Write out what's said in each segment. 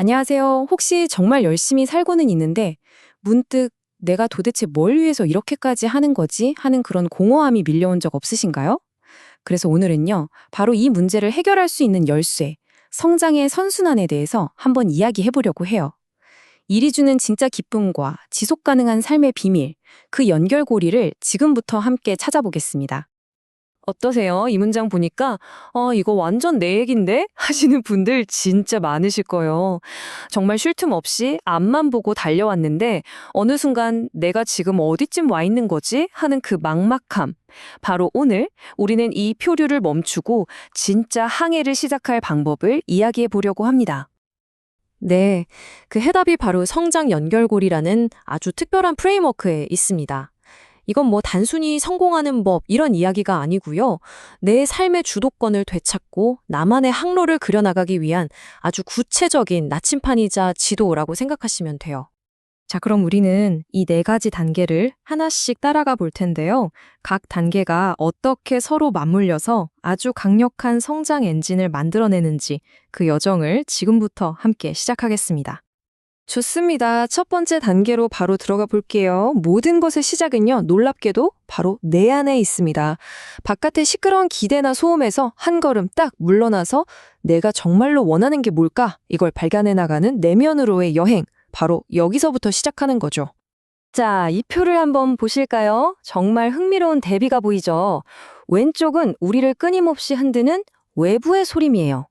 안녕하세요. 혹시 정말 열심히 살고는 있는데 문득 내가 도대체 뭘 위해서 이렇게까지 하는 거지? 하는 그런 공허함이 밀려온 적 없으신가요? 그래서 오늘은요, 바로 이 문제를 해결할 수 있는 열쇠, 성장의 선순환에 대해서 한번 이야기해 보려고 해요. 일이 주는 진짜 기쁨과 지속 가능한 삶의 비밀, 그 연결고리를 지금부터 함께 찾아보겠습니다. 어떠세요? 이 문장 보니까 어, 이거 완전 내 얘긴데? 하시는 분들 진짜 많으실 거예요. 정말 쉴 틈 없이 앞만 보고 달려왔는데 어느 순간 내가 지금 어디쯤 와 있는 거지? 하는 그 막막함. 바로 오늘 우리는 이 표류를 멈추고 진짜 항해를 시작할 방법을 이야기해 보려고 합니다. 네, 그 해답이 바로 성장 연결고리라는 아주 특별한 프레임워크에 있습니다. 이건 뭐 단순히 성공하는 법 이런 이야기가 아니고요. 내 삶의 주도권을 되찾고 나만의 항로를 그려나가기 위한 아주 구체적인 나침판이자 지도라고 생각하시면 돼요. 자, 그럼 우리는 이 네 가지 단계를 하나씩 따라가 볼 텐데요. 각 단계가 어떻게 서로 맞물려서 아주 강력한 성장 엔진을 만들어내는지 그 여정을 지금부터 함께 시작하겠습니다. 좋습니다. 첫 번째 단계로 바로 들어가 볼게요. 모든 것의 시작은요, 놀랍게도 바로 내 안에 있습니다. 바깥의 시끄러운 기대나 소음에서 한 걸음 딱 물러나서 내가 정말로 원하는 게 뭘까? 이걸 발견해 나가는 내면으로의 여행. 바로 여기서부터 시작하는 거죠. 자, 이 표를 한번 보실까요? 정말 흥미로운 대비가 보이죠? 왼쪽은 우리를 끊임없이 흔드는 외부의 소림이에요.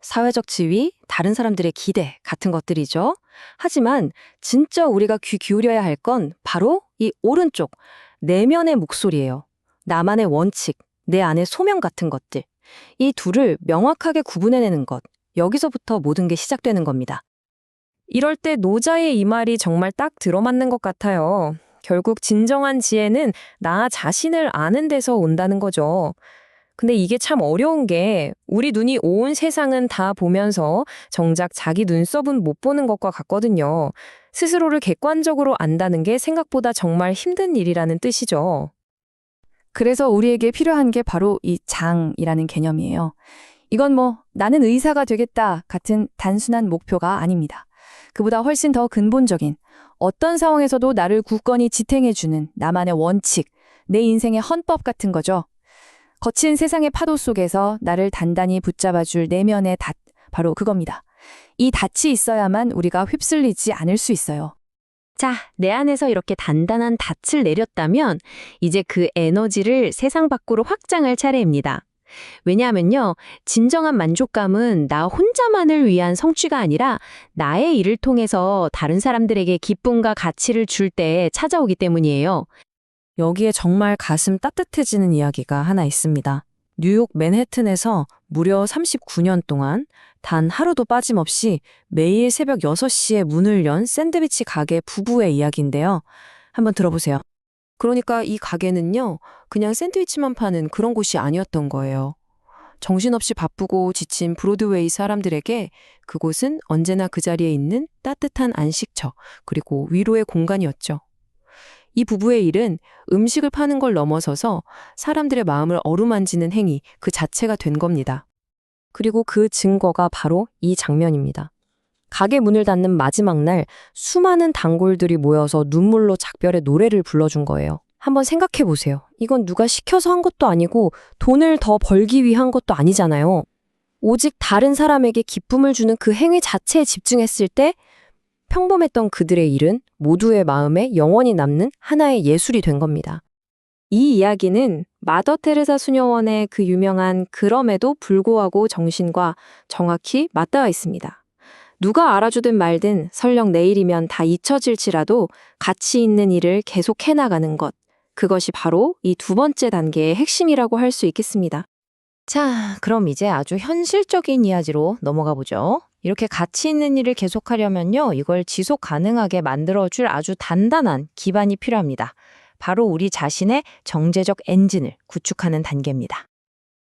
사회적 지위, 다른 사람들의 기대 같은 것들이죠. 하지만 진짜 우리가 귀 기울여야 할 건 바로 이 오른쪽, 내면의 목소리예요. 나만의 원칙, 내 안의 소명 같은 것들. 이 둘을 명확하게 구분해내는 것. 여기서부터 모든 게 시작되는 겁니다. 이럴 때 노자의 이 말이 정말 딱 들어맞는 것 같아요. 결국 진정한 지혜는 나 자신을 아는 데서 온다는 거죠. 근데 이게 참 어려운 게 우리 눈이 온 세상은 다 보면서 정작 자기 눈썹은 못 보는 것과 같거든요. 스스로를 객관적으로 안다는 게 생각보다 정말 힘든 일이라는 뜻이죠. 그래서 우리에게 필요한 게 바로 이 장이라는 개념이에요. 이건 뭐 나는 의사가 되겠다 같은 단순한 목표가 아닙니다. 그보다 훨씬 더 근본적인 어떤 상황에서도 나를 굳건히 지탱해주는 나만의 원칙, 내 인생의 헌법 같은 거죠. 거친 세상의 파도 속에서 나를 단단히 붙잡아 줄 내면의 닷, 바로 그겁니다. 이 닷이 있어야만 우리가 휩쓸리지 않을 수 있어요. 자, 내 안에서 이렇게 단단한 닷을 내렸다면 이제 그 에너지를 세상 밖으로 확장할 차례입니다. 왜냐하면요, 진정한 만족감은 나 혼자만을 위한 성취가 아니라 나의 일을 통해서 다른 사람들에게 기쁨과 가치를 줄 때 찾아오기 때문이에요. 여기에 정말 가슴 따뜻해지는 이야기가 하나 있습니다. 뉴욕 맨해튼에서 무려 39년 동안 단 하루도 빠짐없이 매일 새벽 6시에 문을 연 샌드위치 가게 부부의 이야기인데요. 한번 들어보세요. 그러니까 이 가게는요, 그냥 샌드위치만 파는 그런 곳이 아니었던 거예요. 정신없이 바쁘고 지친 브로드웨이 사람들에게 그곳은 언제나 그 자리에 있는 따뜻한 안식처, 그리고 위로의 공간이었죠. 이 부부의 일은 음식을 파는 걸 넘어서서 사람들의 마음을 어루만지는 행위 그 자체가 된 겁니다. 그리고 그 증거가 바로 이 장면입니다. 가게 문을 닫는 마지막 날 수많은 단골들이 모여서 눈물로 작별의 노래를 불러준 거예요. 한번 생각해 보세요. 이건 누가 시켜서 한 것도 아니고 돈을 더 벌기 위한 것도 아니잖아요. 오직 다른 사람에게 기쁨을 주는 그 행위 자체에 집중했을 때 평범했던 그들의 일은 모두의 마음에 영원히 남는 하나의 예술이 된 겁니다. 이 이야기는 마더 테레사 수녀원의 그 유명한 그럼에도 불구하고 정신과 정확히 맞닿아 있습니다. 누가 알아주든 말든 설령 내일이면 다 잊혀질지라도 가치 있는 일을 계속 해나가는 것. 그것이 바로 이 두 번째 단계의 핵심이라고 할 수 있겠습니다. 자, 그럼 이제 아주 현실적인 이야기로 넘어가 보죠. 이렇게 가치 있는 일을 계속하려면요, 이걸 지속 가능하게 만들어줄 아주 단단한 기반이 필요합니다. 바로 우리 자신의 정제적 엔진을 구축하는 단계입니다.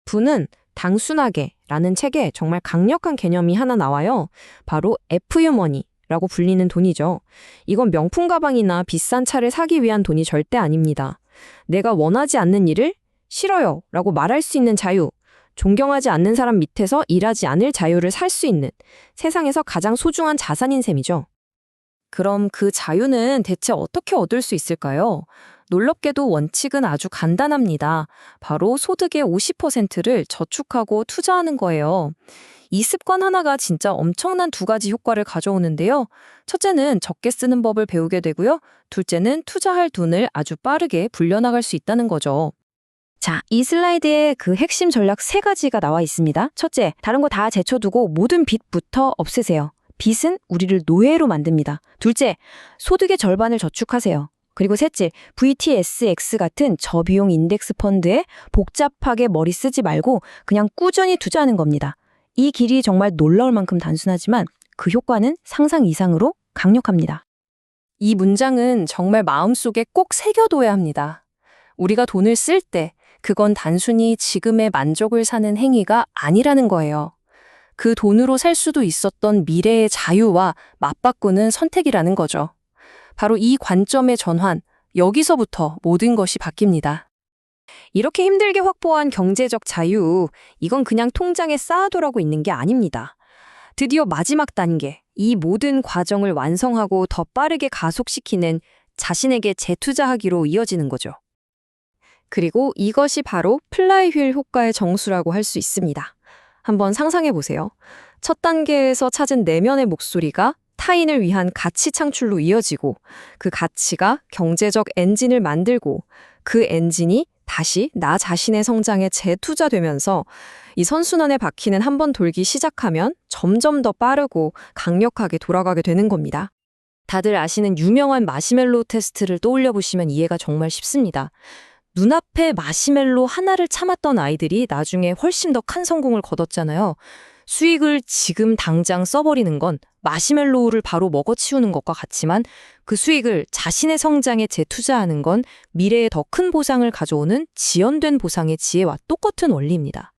부는 당순하게 라는 책에 정말 강력한 개념이 하나 나와요. 바로 FU머니 라고 불리는 돈이죠. 이건 명품 가방이나 비싼 차를 사기 위한 돈이 절대 아닙니다. 내가 원하지 않는 일을 싫어요 라고 말할 수 있는 자유, 존경하지 않는 사람 밑에서 일하지 않을 자유를 살 수 있는 세상에서 가장 소중한 자산인 셈이죠. 그럼 그 자유는 대체 어떻게 얻을 수 있을까요? 놀랍게도 원칙은 아주 간단합니다. 바로 소득의 50%를 저축하고 투자하는 거예요. 이 습관 하나가 진짜 엄청난 두 가지 효과를 가져오는데요. 첫째는 적게 쓰는 법을 배우게 되고요. 둘째는 투자할 돈을 아주 빠르게 불려나갈 수 있다는 거죠. 자, 이 슬라이드에 그 핵심 전략 세 가지가 나와 있습니다. 첫째, 다른 거 다 제쳐두고 모든 빚부터 없애세요. 빚은 우리를 노예로 만듭니다. 둘째, 소득의 절반을 저축하세요. 그리고 셋째, VTSX 같은 저비용 인덱스 펀드에 복잡하게 머리 쓰지 말고 그냥 꾸준히 투자하는 겁니다. 이 길이 정말 놀라울 만큼 단순하지만 그 효과는 상상 이상으로 강력합니다. 이 문장은 정말 마음속에 꼭 새겨둬야 합니다. 우리가 돈을 쓸 때 그건 단순히 지금의 만족을 사는 행위가 아니라는 거예요. 그 돈으로 살 수도 있었던 미래의 자유와 맞바꾸는 선택이라는 거죠. 바로 이 관점의 전환, 여기서부터 모든 것이 바뀝니다. 이렇게 힘들게 확보한 경제적 자유, 이건 그냥 통장에 쌓아두라고 있는 게 아닙니다. 드디어 마지막 단계, 이 모든 과정을 완성하고 더 빠르게 가속시키는 자신에게 재투자하기로 이어지는 거죠. 그리고 이것이 바로 플라이휠 효과의 정수라고 할 수 있습니다. 한번 상상해 보세요. 첫 단계에서 찾은 내면의 목소리가 타인을 위한 가치 창출로 이어지고 그 가치가 경제적 엔진을 만들고 그 엔진이 다시 나 자신의 성장에 재투자되면서 이 선순환에 바퀴는 한 번 돌기 시작하면 점점 더 빠르고 강력하게 돌아가게 되는 겁니다. 다들 아시는 유명한 마시멜로 테스트를 떠올려 보시면 이해가 정말 쉽습니다. 눈앞에 마시멜로 하나를 참았던 아이들이 나중에 훨씬 더 큰 성공을 거뒀잖아요. 수익을 지금 당장 써버리는 건 마시멜로우를 바로 먹어치우는 것과 같지만 그 수익을 자신의 성장에 재투자하는 건 미래에 더 큰 보상을 가져오는 지연된 보상의 지혜와 똑같은 원리입니다.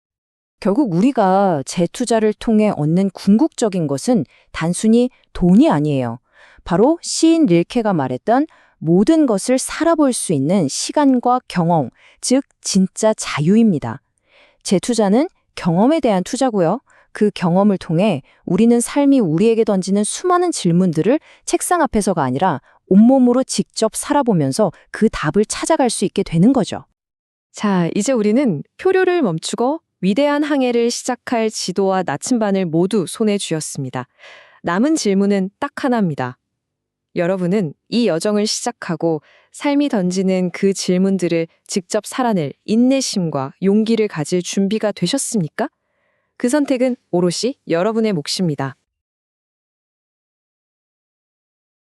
결국 우리가 재투자를 통해 얻는 궁극적인 것은 단순히 돈이 아니에요. 바로 시인 릴케가 말했던 모든 것을 살아볼 수 있는 시간과 경험, 즉 진짜 자유입니다. 재투자는 경험에 대한 투자고요. 그 경험을 통해 우리는 삶이 우리에게 던지는 수많은 질문들을 책상 앞에서가 아니라 온몸으로 직접 살아보면서 그 답을 찾아갈 수 있게 되는 거죠. 자, 이제 우리는 표류를 멈추고 위대한 항해를 시작할 지도와 나침반을 모두 손에 쥐었습니다. 남은 질문은 딱 하나입니다. 여러분은 이 여정을 시작하고 삶이 던지는 그 질문들을 직접 살아낼 인내심과 용기를 가질 준비가 되셨습니까? 그 선택은 오롯이 여러분의 몫입니다.